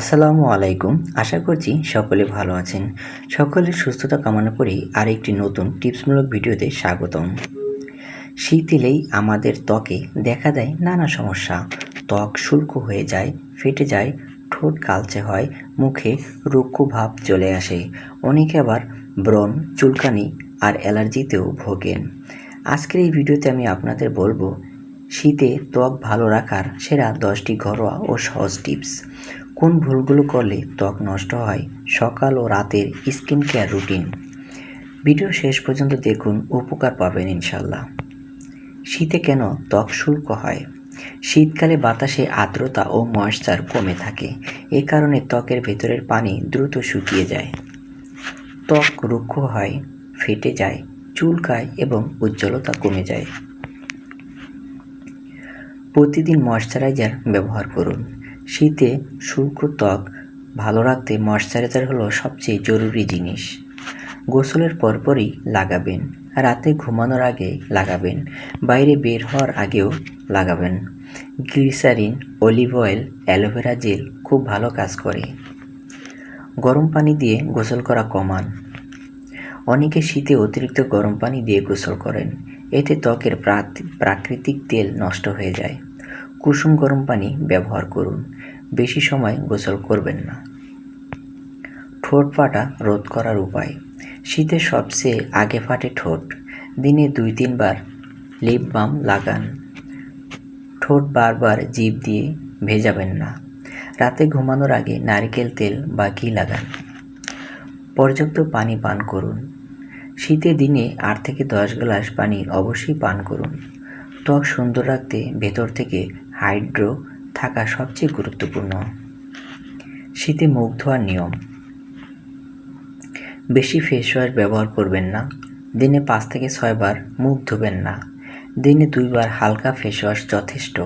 আসসালামু আলাইকুম। আশা করছি সকলে ভালো আছেন। সকলের সুস্থতা কামনা করি আরেকটি নতুন টিপসমূলক ভিডিওতে স্বাগতম। শীত এলেই আমাদের ত্বকে দেখা দেয় নানা সমস্যা। ত্বক শুল্ক হয়ে যায়, ফেটে যায়, ঠোঁট কালচে হয়, মুখে রুক্ষ ভাব চলে আসে। অনেকে আবার ব্রণ, চুলকানি আর অ্যালার্জিতেও ভোগেন। আজকের এই ভিডিওতে আমি আপনাদের বলব শীতে ত্বক ভালো রাখার সেরা দশটি ঘরোয়া ও সহজ টিপস। কোন ভুলগুলো করলে ত্বক নষ্ট হয়? সকাল ও রাতের স্কিন কেয়ার রুটিন। ভিডিও শেষ পর্যন্ত দেখুন, উপকার পাবেন ইনশাল্লাহ শীতে কেন ত্বক শুল্ক হয়? শীতকালে বাতাসে আর্দ্রতা ও ময়েশ্চার কমে থাকে। এ কারণে ত্বকের ভেতরের পানি দ্রুত শুকিয়ে যায়। ত্বক রুক্ষ হয়, ফেটে যায়, চুলকায় এবং উজ্জ্বলতা কমে যায়। প্রতিদিন ময়শ্চারাইজার ব্যবহার করুন। শীতে শুষ্ক ত্বক ভালো রাখতে ময়শ্চারাইজার হলো সবচেয়ে জরুরি জিনিস। গোসলের পরপরই লাগাবেন, রাতে ঘুমানোর আগে লাগাবেন, বাইরে বের হওয়ার আগেও লাগাবেন। Glycerine, olive oil, aloe vera gel খুব ভালো কাজ করে। গরম পানি দিয়ে গোসল করা কমান। অনেকে শীতে অতিরিক্ত গরম পানি দিয়ে গোসল করেন। এতে ত্বকের প্রাক- প্রাকৃতিক তেল নষ্ট হয়ে যায়। কুসুম গরম পানি ব্যবহার করুন। বেশি সময় গোসল করবেন না। ঠোঁট ফাটা রোধ করার উপায়। শীতে সবচেয়ে আগে ফাটে ঠোঁট। দিনে দুই, তিনবার লিপ বাম লাগান। ঠোঁট বারবার জিভ দিয়ে ভেজাবেন না। রাতে ঘুমানোর আগে নারকেল তেল বা ঘি লাগান। পর্যাপ্ত পানি পান করুন। শীতে দিনে আট থেকে দশ গ্লাস পানি অবশ্যই পান করুন। ত্বক সুন্দর রাখতে ভেতর থেকে হাইড্রো থাকা সবচেয়ে গুরুত্বপূর্ণ। শীতে মুখ ধোয়ার নিয়ম। বেশি ফেস ওয়াশ ব্যবহার করবেন না। দিনে পাঁচ থেকে ছয়বার মুখ ধোবেন না। দিনে দুইবার হালকা ফেস ওয়াশ যথেষ্ট।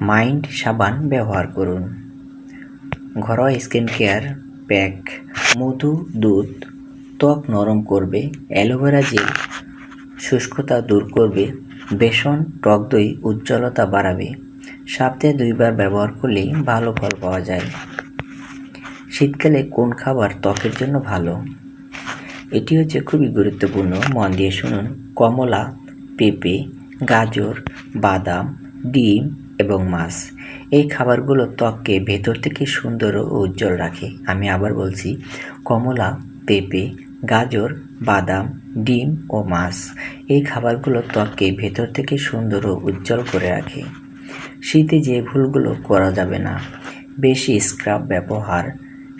মাইন্ড সাবান ব্যবহার করুন। ঘরোয়া স্কিন কেয়ার প্যাক, মধু, দুধ, ত্বক নরম করবে, অ্যালোভেরা জেল শুষ্কতা দূর করবে, বেসন, টক দই, উজ্জ্বলতা বাড়াবে। সপ্তাহে দুইবার ব্যবহার করলেই ভালো ফল পাওয়া যায়। শীতকালে কোন খাবার ত্বকের জন্য ভালো? এটি হচ্ছে খুবই গুরুত্বপূর্ণ। মন দিয়ে শুনুন। কমলা, পেঁপে, গাজর, বাদাম, ডিম এবং মাছ। এই খাবারগুলো ত্বককে ভেতর থেকে সুন্দর ও উজ্জ্বল রাখে। আমি আবার বলছি, কমলা, পেঁপে গাজর, বাদাম, ডিম ও মাছ। এই খাবারগুলো ত্বককে ভেতর থেকে সুন্দর ও উজ্জ্বল করে রাখে। শীতে যে ভুলগুলো করা যাবে না। বেশি স্ক্রাব ব্যবহার,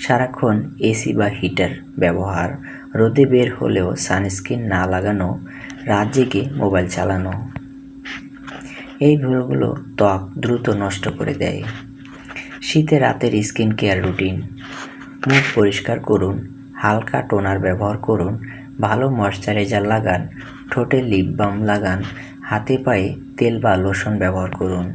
সারাক্ষণ এসি বা হিটার ব্যবহার, রোদে বের হলেও সানস্ক্রিন না লাগানো, রাত জেগে মোবাইল চালানো। এই ভুলগুলো ত্বক দ্রুত নষ্ট করে দেয়। শীতে রাতের স্কিন কেয়ার রুটিন, মুখ পরিষ্কার করুন হালকা টোনার ব্যবহার করুন। ভালো ময়শ্চারাইজার লাগান, ঠোঁটে লিপ বাম লাগান, হাতে পায়ে তেল বা লোশন ব্যবহার করুন।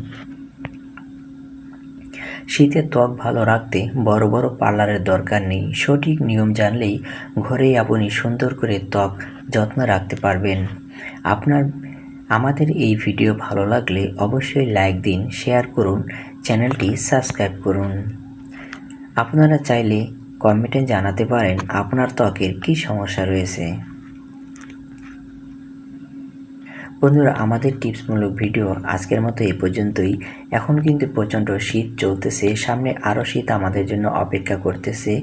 শীতে ত্বক ভালো রাখতে বড় বড় পার্লারের দরকার নেই। সঠিক নিয়ম জানলেই ঘরেই আপনি সুন্দর করে ত্বক যত্ন রাখতে পারবেন। আপনার, আমাদের এই ভিডিও ভালো লাগলে অবশ্যই লাইক দিন শেয়ার করুন, চ্যানেলটি সাবস্ক্রাইব করুন। আপনারা চাইলে কমেন্টে জানাতে পারেন আপনার ত্বকের কী সমস্যা রয়েছে। বন্ধুরা, আমাদের টিপসমূলক ভিডিও আজকের মতো এই পর্যন্তই। এখন কিন্তু প্রচণ্ড শীত চলতেছে, সামনে আরও শীত আমাদের জন্য অপেক্ষা করতেছে।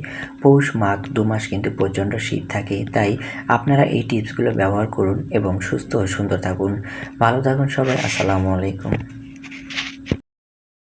পৌষ মাঘ দু মাস কিন্তু প্রচণ্ড শীত থাকে, তাই আপনারা এই টিপসগুলো ব্যবহার করুন এবং সুস্থ ও সুন্দর থাকুন। ভালো থাকুন সবাই, আসসালামু আলাইকুম।